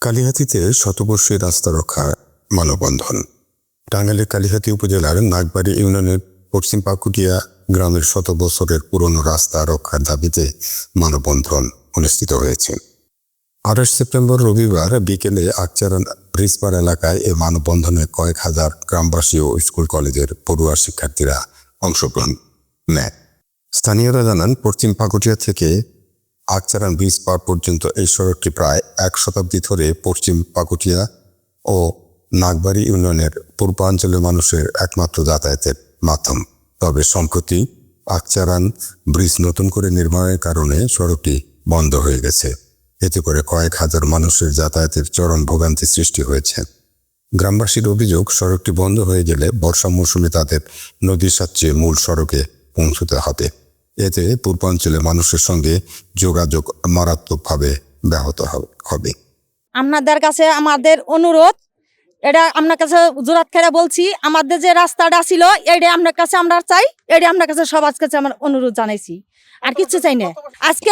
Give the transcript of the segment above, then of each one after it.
কালিহাতিতে শতবর্ষী রাস্তা রক্ষা মানববন্ধন। টাঙ্গাইলের কালিহাতি উপজেলার নাগবাড়ি ইউনিয়নের পশ্চিম পাকুটিয়া গ্রামের শত বছরের পুরনো রাস্তা রক্ষার দাবিতে মানববন্ধন অনুষ্ঠিত হয়েছে। আঠাশ সেপ্টেম্বর রবিবার বিকেলে আকচারান ব্রিজপার এলাকায় এ মানববন্ধনে কয়েক হাজার গ্রামবাসী ও স্কুল কলেজের পড়ুয়ার শিক্ষার্থীরা অংশগ্রহণ নেয়। স্থানীয়রা জানান, পশ্চিম পাকুটিয়া থেকে আকচারান ব্রিজ পার পর্যন্ত এই সড়কটি প্রায় এক শতাব্দী ধরে পশ্চিম পাকুটিয়া ও নাগবাড়ি ইউনিয়নের পূর্বাঞ্চলের মানুষের একমাত্র যাতায়াতের মাধ্যম। তবে সম্প্রতি আকচারান ব্রিজ নতুন করে নির্মাণের কারণে সড়কটি বন্ধ হয়ে গেছে। এতে করে কয়েক হাজার মানুষের যাতায়াতের চরম ভোগান্তি সৃষ্টি হয়েছে। গ্রামবাসীর অভিযোগ, সড়কটি বন্ধ হয়ে গেলে বর্ষা মৌসুমে তাদের নদীর সাথে মূল সড়কে পৌঁছতে হবে। এতে পূর্বাঞ্চলের মানুষের সঙ্গে যোগাযোগ মারাত্মকভাবে ব্যাহত হবে- আপনাদের কাছে আমাদের অনুরোধ, এটা আপনার কাছে জোরাত খেলে বলছি, আমাদের যে রাস্তাটা ছিল এটা আপনার কাছে আমরা চাই এটা আপনার কাছে সবার কাছে আমার অনুরোধ জানাইছি। আর কিছু চাই না। আজকে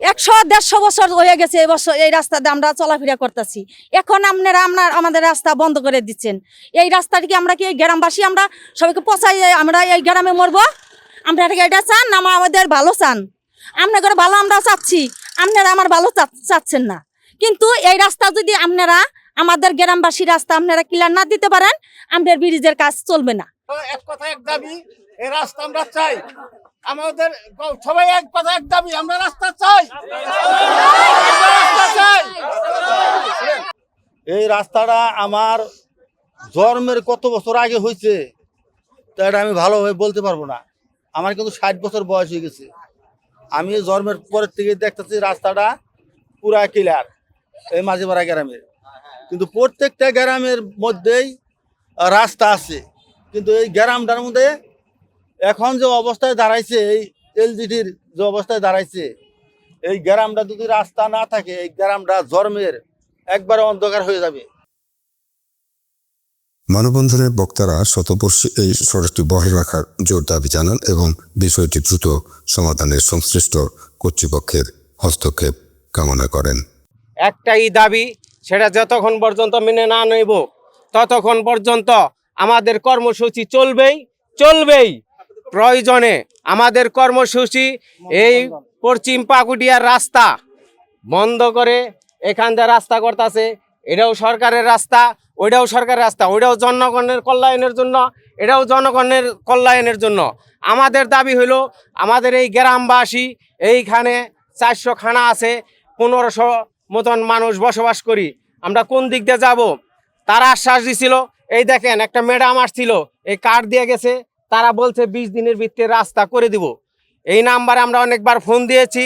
একশো দেড়শো বছর হয়ে গেছে এই বছর এই রাস্তাতে আমরা চলাফেরা করতেছি। এখন আপনারা আপনার আমাদের রাস্তা বন্ধ করে দিচ্ছেন। এই রাস্তাটিকে আমরা কি গ্রামবাসী আমরা সবাইকে পচাই আমরা এই গ্রামে মরবো? আমরা এটাকে এটা চান না আমাদের ভালো চান। আপনাদের ভালো আমরা চাচ্ছি আপনারা আমার ভালো চা- চাচ্ছেন না। কিন্তু এই রাস্তা যদি আপনারা আমাদের গ্রামবাসী রাস্তা আপনারা ক্লিয়ার না দিতে পারেন আমাদের ব্রিজের কাজ চলবে না। এক কথা এক দাবি এই রাস্তা আমরা চাই। আমাদের সবাই এক কথা এক দাবি রাস্তা চাই আমরা রাস্তা চাই। এই রাস্তাটা আমার জন্মের কত বছর আগে হয়েছে তা এটা আমি ভালোভাবে বলতে পারব না। আমার কিন্তু ষাট বছর বয়স হয়ে গেছে। আমি জন্মের পরের থেকে দেখতেছি রাস্তাটা পুরা ক্লিয়ার এই মাঝিপাড়া গ্রামের। কিন্তু প্রত্যেকটা গ্রামের মধ্যেই রাস্তা আছে। কিন্তু এই গ্রামটার মধ্যে এখন যে অবস্থায় দাঁড়াইছে, এই এলজিটির যে অবস্থায় দাঁড়াইছে, এই গ্রামটা যদি রাস্তা না থাকে, এই গ্রামটা জন্মের একবারে অন্ধকার হয়ে যাবে। মানববন্ধনের বক্তারা শতবর্ষী এই সড়কটি বহাল রাখার জোর দাবি জানান এবং বিষয়টি দ্রুত সমাধানের সংশ্লিষ্ট কর্তৃপক্ষের হস্তক্ষেপ কামনা করেন। একটাই দাবি, সেটা যতক্ষণ পর্যন্ত মেনে না নেব, ততক্ষণ পর্যন্ত আমাদের কর্মসূচি চলবেই চলবেই। প্রয়োজনে আমাদের কর্মসূচি এই পশ্চিম পাকুটিয়ার রাস্তা বন্ধ করে এখান দিয়ে রাস্তা করতেছে এটাও সরকারের রাস্তা, ওইটাও সরকারের রাস্তা, ওইটাও জনগণের কল্যাণের জন্য, এটাও জনগণের কল্যাণের জন্য। আমাদের দাবি হলো আমাদের এই গ্রামবাসী এইখানে চারশো খানা আছে, পনেরোশো মতন মানুষ বসবাস করি। আমরা কোন দিক দিয়ে যাব? তারা আশ্বাস দিছিল, এই দেখেন, একটা ম্যাডাম আসছিল, এই কার্ড দিয়ে গেছে, তারা বলছে বিশ দিনের ভিত্তিতে রাস্তা করে দিব। এই নাম্বারে আমরা অনেকবার ফোন দিয়েছি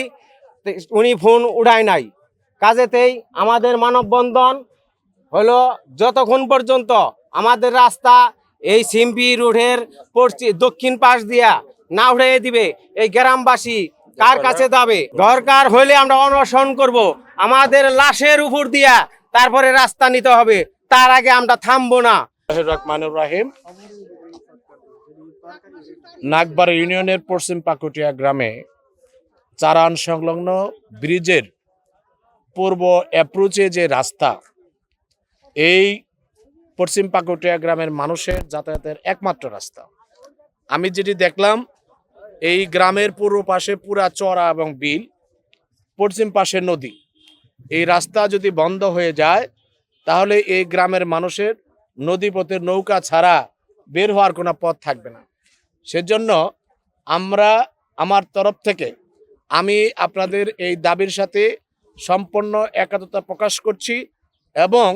উনি ফোন উড়ায় নাই। কাজেতেই আমাদের মানববন্ধন হলো যতক্ষণ পর্যন্ত আমাদের রাস্তা এই সিম্পি রোডের পশ্চিম দক্ষিণ পাশ দিয়া না উঠে দিবে এই গ্রামবাসী কার কাছে যাবে? দরকার হলে আমরা অনশন করব। আমাদের লাশের উপর দিয়া তারপরে রাস্তা নিতে হবে। তার আগে আমরা থামবো না। রহমানুর রাহিম। নাগবার ইউনিয়নের পশ্চিম পাকুটিয়া গ্রামে চারান সংলগ্ন ব্রিজের পূর্ব অ্যাপ্রোচে যে রাস্তা, এই পশ্চিম পাকুটিয়া গ্রামের মানুষের যাতায়াতের একমাত্র রাস্তা। আমি যেটি দেখলাম, এই গ্রামের পূর্ব পাশে পুরা চড়া এবং বিল, পশ্চিম পাশে নদী। এই রাস্তা যদি বন্ধ হয়ে যায়, তাহলে এই গ্রামের মানুষের নদীপথের নৌকা ছাড়া বের হওয়ার কোনো পথ থাকবে না। সেজন্য আমরা আমার তরফ থেকে, আমি আপনাদের এই দাবির সাথে সম্পূর্ণ একাত্মতা প্রকাশ করছি এবং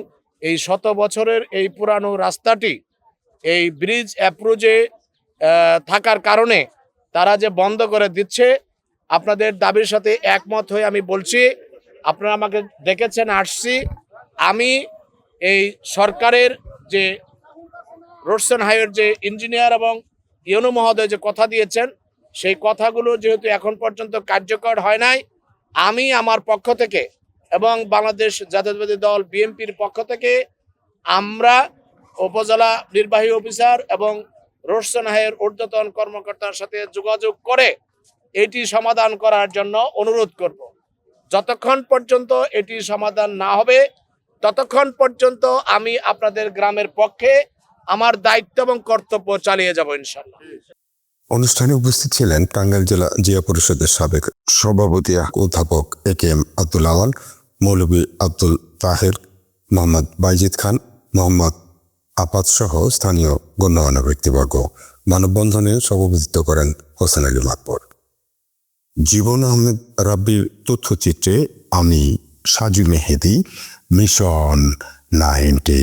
এই শত বছরের এই পুরানো রাস্তাটি, এই ব্রিজ অ্যাপ্রোচে থাকার কারণে তারা যে বন্ধ করে দিচ্ছে, আপনাদের দাবির সাথে একমত হয়ে আমি বলছি, আপনারা আমাকে ডেকেছেন, আসছি। আমি এই সরকারের যে রোডসন হাইওয়ের যে ইঞ্জিনিয়ার এবং ইউনো মহোদয় যে কথা দিয়েছেন, সেই কথাগুলো যেহেতু এখন পর্যন্ত কার্যকর হয় নাই আমি আমার পক্ষ থেকে এবং বাংলাদেশ জাতীয়তাবাদী দল বিএনপির পক্ষ থেকে আমরা উপজেলা নির্বাহী অফিসার এবং রোডসন হাইয়ের ঊর্ধ্বতন কর্মকর্তার সাথে যোগাযোগ করে এটি সমাধান করার জন্য অনুরোধ করব। যতক্ষণ পর্যন্ত এটি সমাধান না হবে, ততক্ষণ পর্যন্ত আমি আপনাদের গ্রামের পক্ষে আমার দায়িত্ব এবং কর্তব্য চালিয়ে যাব ইনশাল্লাহ অনুষ্ঠানে উপস্থিত ছিলেন টাঙ্গাইল জেলা জিয়া পরিষদের সাবেক সভাপতি অধ্যাপক A K M Abdul Awal, মৌলভী আব্দুল তাহের, মোহাম্মদ বাইজিদ খান, মোহাম্মদ আপাত সহ স্থানীয় গণ্যমান্য ব্যক্তিবর্গ। মানববন্ধনে সভাপতিত্ব করেন হোসেন আলী মাকবর জীবন আহমেদ রাব্বির তথ্যচিত্রে আমি Saju Mehedi, mission ninety.